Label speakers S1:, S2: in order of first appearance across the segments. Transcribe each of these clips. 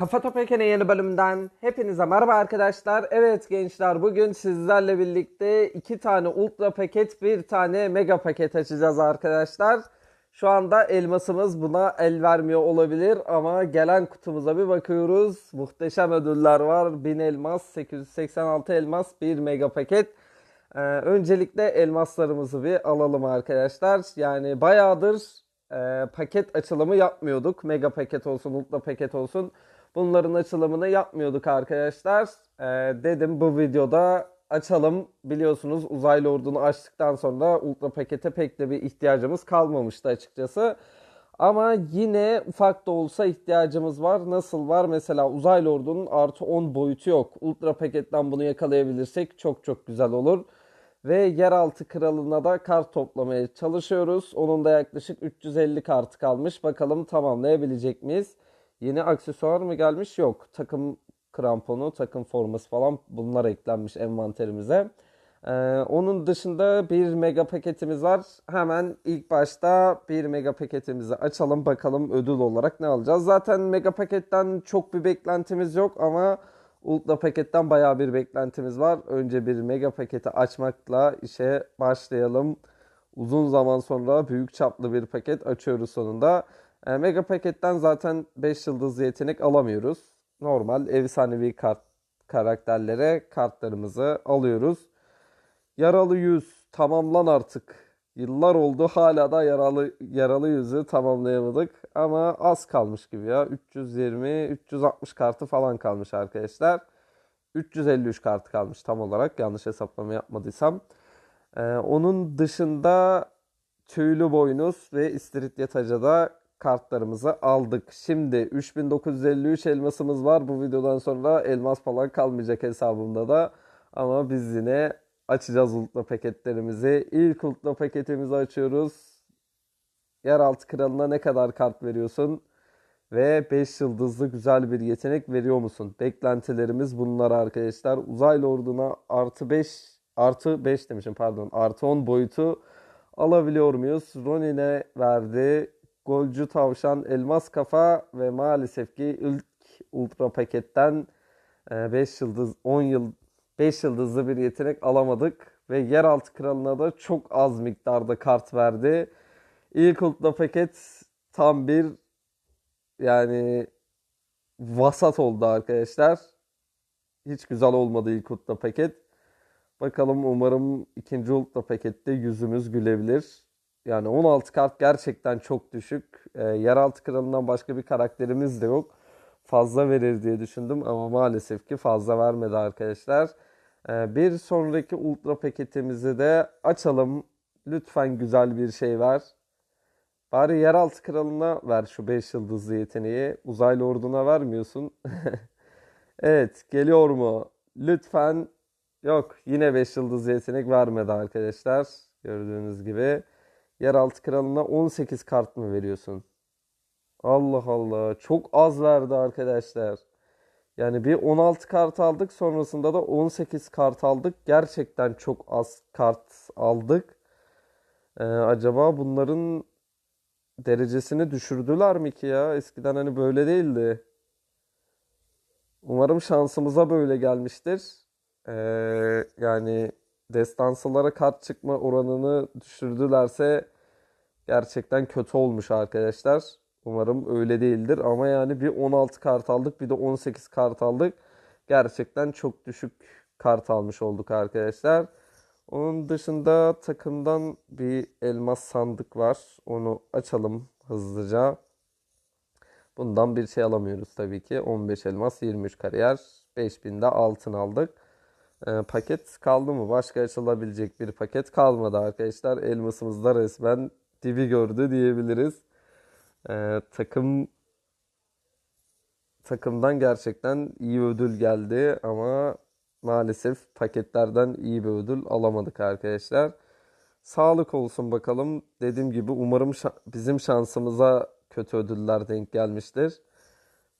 S1: Kafa Topyekene yeni bölümden hepinize merhaba arkadaşlar. Evet gençler bugün sizlerle birlikte iki tane ultra paket bir tane mega paket açacağız arkadaşlar. Şu anda elmasımız buna el vermiyor olabilir ama gelen kutumuza bir bakıyoruz. Muhteşem ödüller var. 1000 elmas, 886 elmas, 1 mega paket. Ee, öncelikle elmaslarımızı bir alalım arkadaşlar. Yani bayağıdır e, paket açılımı yapmıyorduk. Mega paket olsun, ultra paket olsun. Bunların açılımını yapmıyorduk arkadaşlar. Ee, dedim bu videoda açalım. Biliyorsunuz uzaylı ordunu açtıktan sonra ultra pakete pek de bir ihtiyacımız kalmamıştı açıkçası. Ama yine ufak da olsa ihtiyacımız var. Nasıl var? Mesela uzaylı ordunun artı 10 boyutu yok. Ultra paketten bunu yakalayabilirsek çok çok güzel olur. Ve yeraltı kralına da kart toplamaya çalışıyoruz. Onun da yaklaşık 350 kartı kalmış. Bakalım tamamlayabilecek miyiz? Yeni aksesuar mı gelmiş? Yok. Takım kramponu, takım forması falan bunlar eklenmiş envanterimize. Ee, onun dışında bir mega paketimiz var. Hemen ilk başta bir mega paketimizi açalım bakalım ödül olarak ne alacağız. Zaten mega paketten çok bir beklentimiz yok ama ultra paketten bayağı bir beklentimiz var. Önce bir mega paketi açmakla işe başlayalım. Uzun zaman sonra büyük çaplı bir paket açıyoruz sonunda. E, Mega paketten zaten 5 yıldızlı yetenek alamıyoruz. Normal efsanevi kart karakterlere kartlarımızı alıyoruz. Yaralı yüz tamamlan artık. Yıllar oldu hala da yaralı yaralı yüzü tamamlayamadık ama az kalmış gibi ya. 320 360 kartı falan kalmış arkadaşlar. 353 kartı kalmış tam olarak yanlış hesaplama yapmadıysam. Ee, onun dışında tüylü boynuz ve istiridye tacada kartlarımızı aldık. Şimdi 3953 elmasımız var. Bu videodan sonra elmas falan kalmayacak hesabımda da. Ama biz yine açacağız ultra paketlerimizi. İlk ultra paketimizi açıyoruz. Yeraltı kralına ne kadar kart veriyorsun? Ve 5 yıldızlı güzel bir yetenek veriyor musun? Beklentilerimiz bunlar arkadaşlar. Uzaylı orduna artı 5 artı 5 demişim pardon artı 10 boyutu alabiliyor muyuz? Ronin'e verdi. Golcü tavşan, elmas kafa ve maalesef ki ilk ultra paketten 5 yıldız 10 yıl 5 yıldızlı bir yetenek alamadık ve yeraltı kralına da çok az miktarda kart verdi. İlk ultra paket tam bir yani vasat oldu arkadaşlar. Hiç güzel olmadı ilk ultra paket. Bakalım umarım ikinci ultra pakette yüzümüz gülebilir. Yani 16 kart gerçekten çok düşük. E, yeraltı kralından başka bir karakterimiz de yok. Fazla verir diye düşündüm ama maalesef ki fazla vermedi arkadaşlar. E, bir sonraki ultra paketimizi de açalım. Lütfen güzel bir şey ver. Bari yeraltı kralına ver şu 5 yıldızlı yeteneği. Uzaylı orduna vermiyorsun. evet geliyor mu? Lütfen. Yok yine 5 yıldızlı yetenek vermedi arkadaşlar. Gördüğünüz gibi. Yeraltı kralına 18 kart mı veriyorsun? Allah Allah. Çok az verdi arkadaşlar. Yani bir 16 kart aldık. Sonrasında da 18 kart aldık. Gerçekten çok az kart aldık. Ee, acaba bunların derecesini düşürdüler mi ki ya? Eskiden hani böyle değildi. Umarım şansımıza böyle gelmiştir. Ee, yani destansılara kart çıkma oranını düşürdülerse gerçekten kötü olmuş arkadaşlar. Umarım öyle değildir ama yani bir 16 kart aldık bir de 18 kart aldık. Gerçekten çok düşük kart almış olduk arkadaşlar. Onun dışında takımdan bir elmas sandık var. Onu açalım hızlıca. Bundan bir şey alamıyoruz tabii ki. 15 elmas, 23 kariyer, 5000 de altın aldık. E, paket kaldı mı? Başka açılabilecek bir paket kalmadı arkadaşlar. Elmasımız da resmen dibi gördü diyebiliriz. E, takım takımdan gerçekten iyi ödül geldi ama maalesef paketlerden iyi bir ödül alamadık arkadaşlar. Sağlık olsun bakalım. Dediğim gibi umarım şa- bizim şansımıza kötü ödüller denk gelmiştir.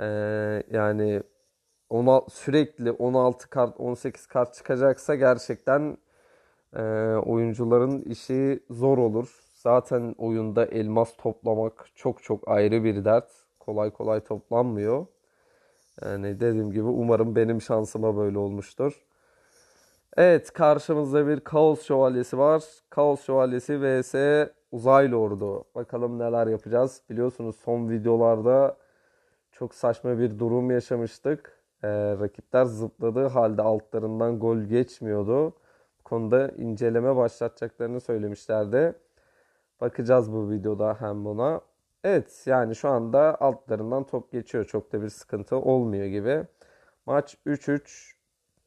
S1: Ee, yani ona sürekli 16 kart 18 kart çıkacaksa gerçekten e, oyuncuların işi zor olur. Zaten oyunda elmas toplamak çok çok ayrı bir dert. Kolay kolay toplanmıyor. Yani dediğim gibi umarım benim şansıma böyle olmuştur. Evet karşımızda bir Kaos Şövalyesi var. Kaos Şövalyesi vs Uzaylı Ordu. Bakalım neler yapacağız. Biliyorsunuz son videolarda çok saçma bir durum yaşamıştık. Ee, rakipler zıpladığı halde altlarından gol geçmiyordu. Bu konuda inceleme başlatacaklarını söylemişlerdi. Bakacağız bu videoda hem buna. Evet yani şu anda altlarından top geçiyor. Çok da bir sıkıntı olmuyor gibi. Maç 3-3.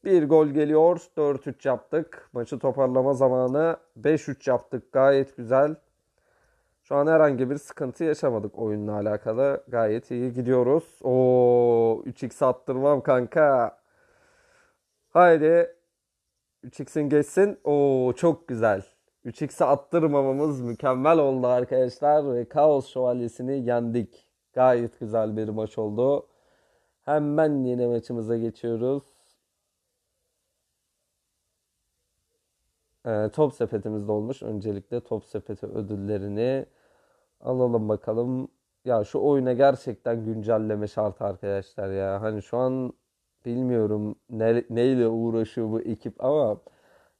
S1: Bir gol geliyor. 4-3 yaptık. Maçı toparlama zamanı 5-3 yaptık. Gayet güzel. Şu an herhangi bir sıkıntı yaşamadık oyunla alakalı. Gayet iyi gidiyoruz. Oo 3x attırmam kanka. Haydi 3x'in geçsin. Oo çok güzel. 3x'e attırmamamız mükemmel oldu arkadaşlar ve Kaos Şövalyesi'ni yendik. Gayet güzel bir maç oldu. Hemen yeni maçımıza geçiyoruz. Ee, top sepetimiz dolmuş. Öncelikle top sepeti ödüllerini alalım bakalım. Ya şu oyuna gerçekten güncelleme şart arkadaşlar ya. Hani şu an bilmiyorum ne, neyle uğraşıyor bu ekip ama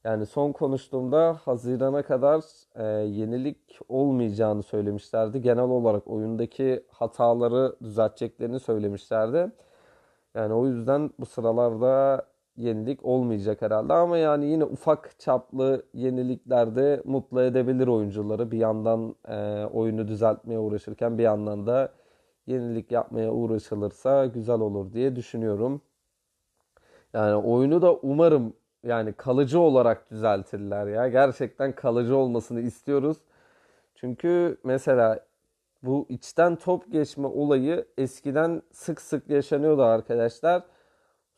S1: yani son konuştuğumda Haziran'a kadar e, yenilik olmayacağını söylemişlerdi. Genel olarak oyundaki hataları düzelteceklerini söylemişlerdi. Yani o yüzden bu sıralarda yenilik olmayacak herhalde ama yani yine ufak çaplı yeniliklerde mutlu edebilir oyuncuları. Bir yandan e, oyunu düzeltmeye uğraşırken bir yandan da yenilik yapmaya uğraşılırsa güzel olur diye düşünüyorum. Yani oyunu da umarım yani kalıcı olarak düzeltirler ya. Gerçekten kalıcı olmasını istiyoruz. Çünkü mesela bu içten top geçme olayı eskiden sık sık yaşanıyordu arkadaşlar.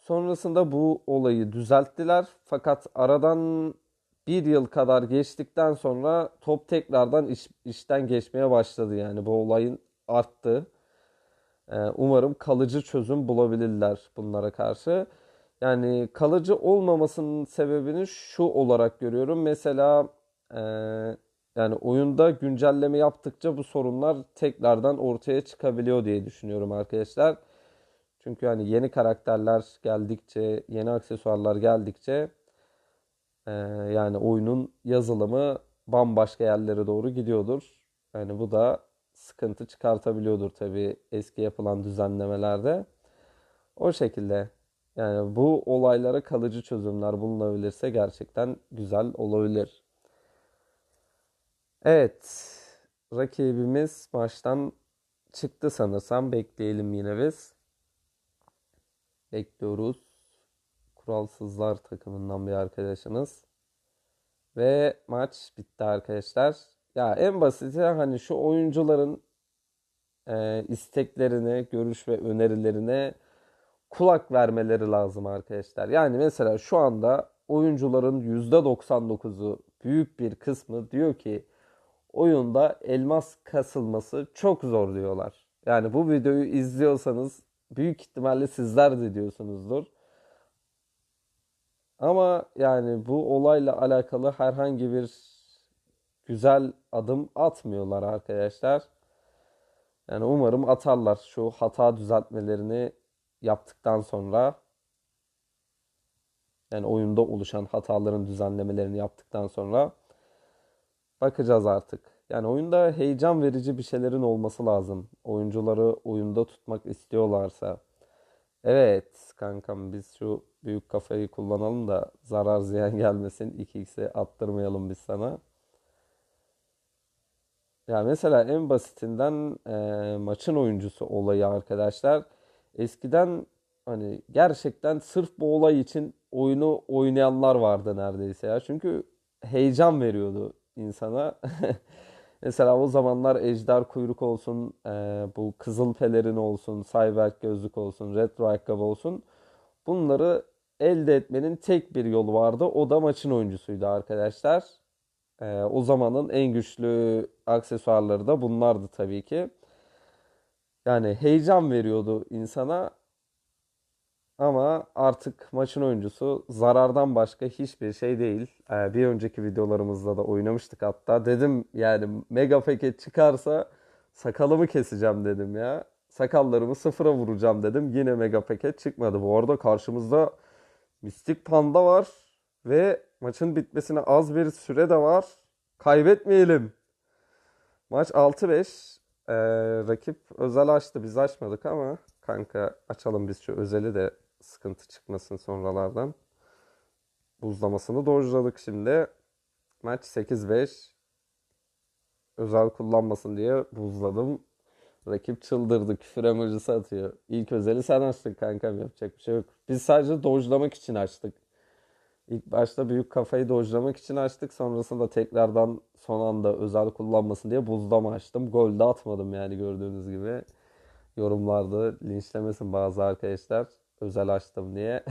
S1: Sonrasında bu olayı düzelttiler. Fakat aradan bir yıl kadar geçtikten sonra top tekrardan iş, işten geçmeye başladı. Yani bu olayın arttı. Ee, umarım kalıcı çözüm bulabilirler bunlara karşı. Yani kalıcı olmamasının sebebini şu olarak görüyorum. Mesela e, yani oyunda güncelleme yaptıkça bu sorunlar tekrardan ortaya çıkabiliyor diye düşünüyorum arkadaşlar. Çünkü hani yeni karakterler geldikçe, yeni aksesuarlar geldikçe e, yani oyunun yazılımı bambaşka yerlere doğru gidiyordur. Yani bu da sıkıntı çıkartabiliyordur tabii eski yapılan düzenlemelerde. O şekilde yani bu olaylara kalıcı çözümler bulunabilirse gerçekten güzel olabilir. Evet, rakibimiz maçtan çıktı sanırsam. Bekleyelim yine biz. Bekliyoruz. Kuralsızlar takımından bir arkadaşımız. Ve maç bitti arkadaşlar. Ya en basiti hani şu oyuncuların e, isteklerine, görüş ve önerilerine kulak vermeleri lazım arkadaşlar. Yani mesela şu anda oyuncuların %99'u büyük bir kısmı diyor ki oyunda elmas kasılması çok zor diyorlar. Yani bu videoyu izliyorsanız büyük ihtimalle sizler de diyorsunuzdur. Ama yani bu olayla alakalı herhangi bir güzel adım atmıyorlar arkadaşlar. Yani umarım atarlar şu hata düzeltmelerini yaptıktan sonra yani oyunda oluşan hataların düzenlemelerini yaptıktan sonra bakacağız artık. Yani oyunda heyecan verici bir şeylerin olması lazım. Oyuncuları oyunda tutmak istiyorlarsa. Evet kankam biz şu büyük kafayı kullanalım da zarar ziyan gelmesin. 2x'e attırmayalım biz sana. Ya mesela en basitinden e, maçın oyuncusu olayı arkadaşlar. Eskiden hani gerçekten sırf bu olay için oyunu oynayanlar vardı neredeyse ya. Çünkü heyecan veriyordu insana. Mesela o zamanlar ejder kuyruk olsun, e, bu kızıl pelerin olsun, cyberk gözlük olsun, retro ayakkabı olsun. Bunları elde etmenin tek bir yolu vardı. O da maçın oyuncusuydu arkadaşlar. E, o zamanın en güçlü aksesuarları da bunlardı tabii ki. Yani heyecan veriyordu insana. Ama artık maçın oyuncusu zarardan başka hiçbir şey değil. Ee, bir önceki videolarımızda da oynamıştık hatta. Dedim yani mega paket çıkarsa sakalımı keseceğim dedim ya. sakallarımı sıfıra vuracağım dedim. Yine mega paket çıkmadı. Bu arada karşımızda Mistik Panda var ve maçın bitmesine az bir süre de var. Kaybetmeyelim. Maç 6-5. Ee, rakip özel açtı. Biz açmadık ama kanka açalım biz şu özeli de sıkıntı çıkmasın sonralardan. Buzlamasını dojladık şimdi. Maç 8-5. Özel kullanmasın diye buzladım. Rakip çıldırdı. Küfür emojisi atıyor. İlk özeli sen açtın kankam yapacak bir şey yok. Biz sadece dojlamak için açtık. İlk başta büyük kafayı dojlamak için açtık. Sonrasında tekrardan son anda özel kullanmasın diye buzlama açtım. Gol de atmadım yani gördüğünüz gibi. Yorumlarda linçlemesin bazı arkadaşlar. Özel açtım diye.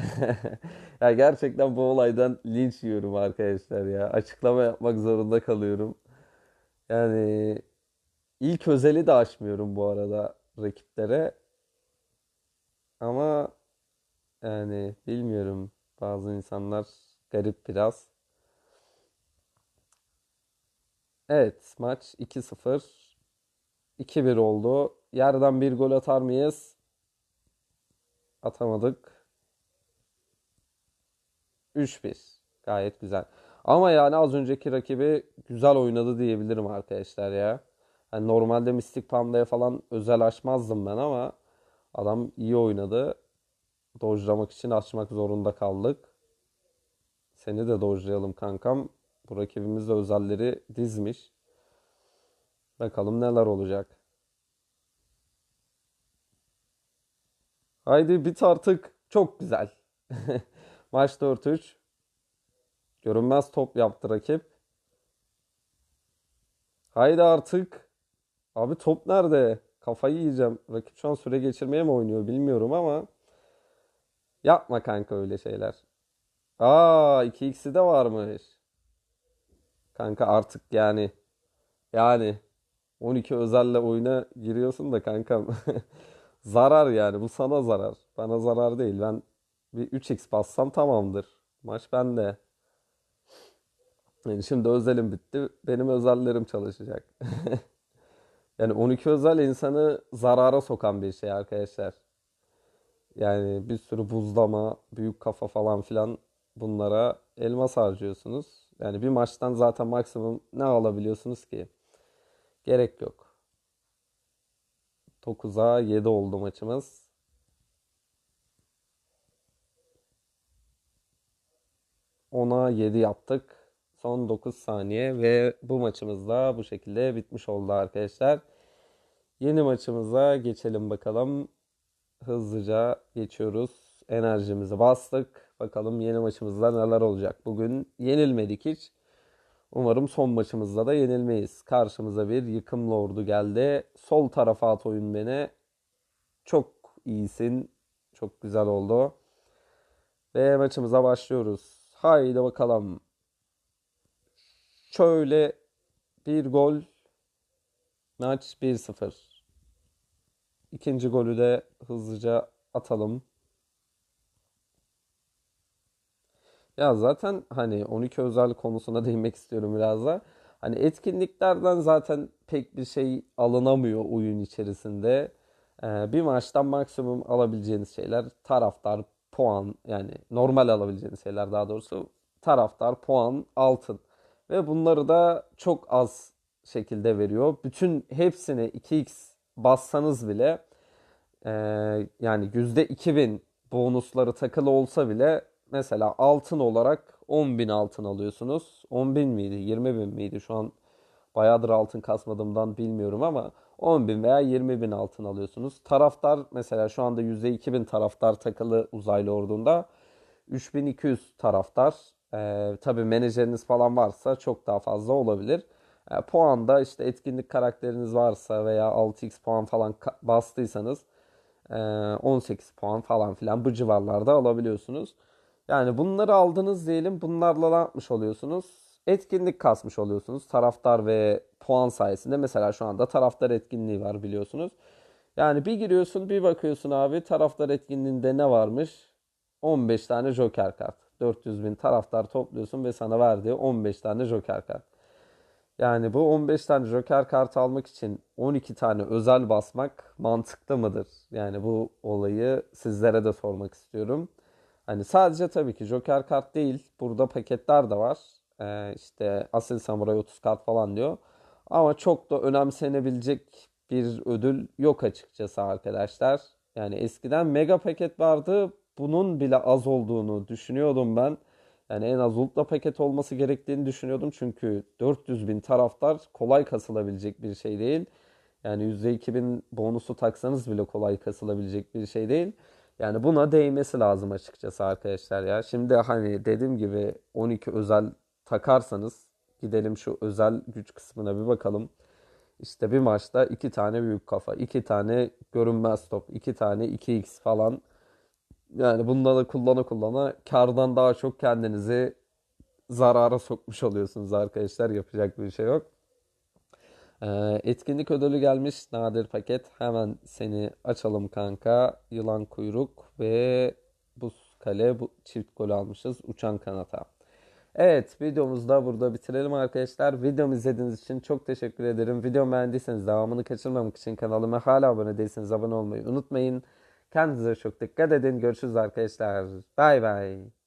S1: ya gerçekten bu olaydan linç yiyorum arkadaşlar ya. Açıklama yapmak zorunda kalıyorum. Yani ilk özeli de açmıyorum bu arada rakiplere. Ama yani bilmiyorum. Bazı insanlar garip biraz. Evet maç 2-0. 2-1 oldu. Yerden bir gol atar mıyız? Atamadık. 3-1. Gayet güzel. Ama yani az önceki rakibi güzel oynadı diyebilirim arkadaşlar ya. Yani normalde Mystic Panda'ya falan özel açmazdım ben ama adam iyi oynadı. Dojlamak için açmak zorunda kaldık. Seni de dojlayalım kankam. Bu rakibimiz de özelleri dizmiş. Bakalım neler olacak. Haydi bit artık. Çok güzel. Maç 4-3. Görünmez top yaptı rakip. Haydi artık. Abi top nerede? Kafayı yiyeceğim. Rakip şu an süre geçirmeye mi oynuyor bilmiyorum ama. Yapma kanka öyle şeyler. Aa 2x'i de varmış. Kanka artık yani. Yani 12 özelle oyuna giriyorsun da kankam. Zarar yani bu sana zarar. Bana zarar değil. Ben bir 3x bassam tamamdır. Maç bende. Yani şimdi özelim bitti. Benim özellerim çalışacak. Yani 12 özel insanı zarara sokan bir şey arkadaşlar. Yani bir sürü buzlama, büyük kafa falan filan bunlara elmas harcıyorsunuz. Yani bir maçtan zaten maksimum ne alabiliyorsunuz ki? Gerek yok. 9'a 7 oldu maçımız. Ona 7 yaptık. Son 9 saniye ve bu maçımız da bu şekilde bitmiş oldu arkadaşlar. Yeni maçımıza geçelim bakalım. Hızlıca geçiyoruz. Enerjimizi bastık. Bakalım yeni maçımızda neler olacak. Bugün yenilmedik hiç. Umarım son maçımızda da yenilmeyiz. Karşımıza bir yıkım lordu geldi. Sol tarafa at oyun beni. Çok iyisin. Çok güzel oldu. Ve maçımıza başlıyoruz. Haydi bakalım. Şöyle bir gol. Maç 1-0. İkinci golü de hızlıca atalım. Ya zaten hani 12 özel konusuna değinmek istiyorum biraz da. Hani etkinliklerden zaten pek bir şey alınamıyor oyun içerisinde. Ee, bir maçtan maksimum alabileceğiniz şeyler taraftar, puan yani normal alabileceğiniz şeyler daha doğrusu taraftar, puan, altın. Ve bunları da çok az şekilde veriyor. Bütün hepsini 2x bassanız bile e, yani %2000 bonusları takılı olsa bile mesela altın olarak 10.000 altın alıyorsunuz. 10.000 miydi 20.000 miydi şu an bayağıdır altın kasmadığımdan bilmiyorum ama 10.000 veya 20.000 altın alıyorsunuz. Taraftar mesela şu anda %2000 taraftar takılı uzaylı ordunda 3200 taraftar. Ee, tabii menajeriniz falan varsa çok daha fazla olabilir. E, puanda işte etkinlik karakteriniz varsa veya 6x puan falan bastıysanız e, 18 puan falan filan bu civarlarda alabiliyorsunuz. Yani bunları aldınız diyelim bunlarla ne yapmış oluyorsunuz? Etkinlik kasmış oluyorsunuz. Taraftar ve puan sayesinde mesela şu anda taraftar etkinliği var biliyorsunuz. Yani bir giriyorsun bir bakıyorsun abi taraftar etkinliğinde ne varmış? 15 tane joker kart. 400 bin taraftar topluyorsun ve sana verdiği 15 tane joker kart. Yani bu 15 tane Joker kartı almak için 12 tane özel basmak mantıklı mıdır? Yani bu olayı sizlere de sormak istiyorum. Hani sadece tabii ki Joker kart değil. Burada paketler de var. Ee, işte Asil Samuray 30 kart falan diyor. Ama çok da önemsenebilecek bir ödül yok açıkçası arkadaşlar. Yani eskiden mega paket vardı. Bunun bile az olduğunu düşünüyordum ben. Yani en az ultra paket olması gerektiğini düşünüyordum. Çünkü 400 bin taraftar kolay kasılabilecek bir şey değil. Yani %2000 bonusu taksanız bile kolay kasılabilecek bir şey değil. Yani buna değmesi lazım açıkçası arkadaşlar ya. Şimdi hani dediğim gibi 12 özel takarsanız gidelim şu özel güç kısmına bir bakalım. İşte bir maçta iki tane büyük kafa, iki tane görünmez top, iki tane 2x falan. Yani bunları kullana kullana kardan daha çok kendinizi zarara sokmuş oluyorsunuz arkadaşlar. Yapacak bir şey yok. Ee, etkinlik ödülü gelmiş nadir paket. Hemen seni açalım kanka. Yılan kuyruk ve buz kale bu çift gol almışız. Uçan kanata. Evet videomuzu da burada bitirelim arkadaşlar. Videomu izlediğiniz için çok teşekkür ederim. Videomu beğendiyseniz devamını kaçırmamak için kanalıma hala abone değilseniz abone olmayı unutmayın. Kendinize çok dikkat edin. Görüşürüz arkadaşlar. Bay bay.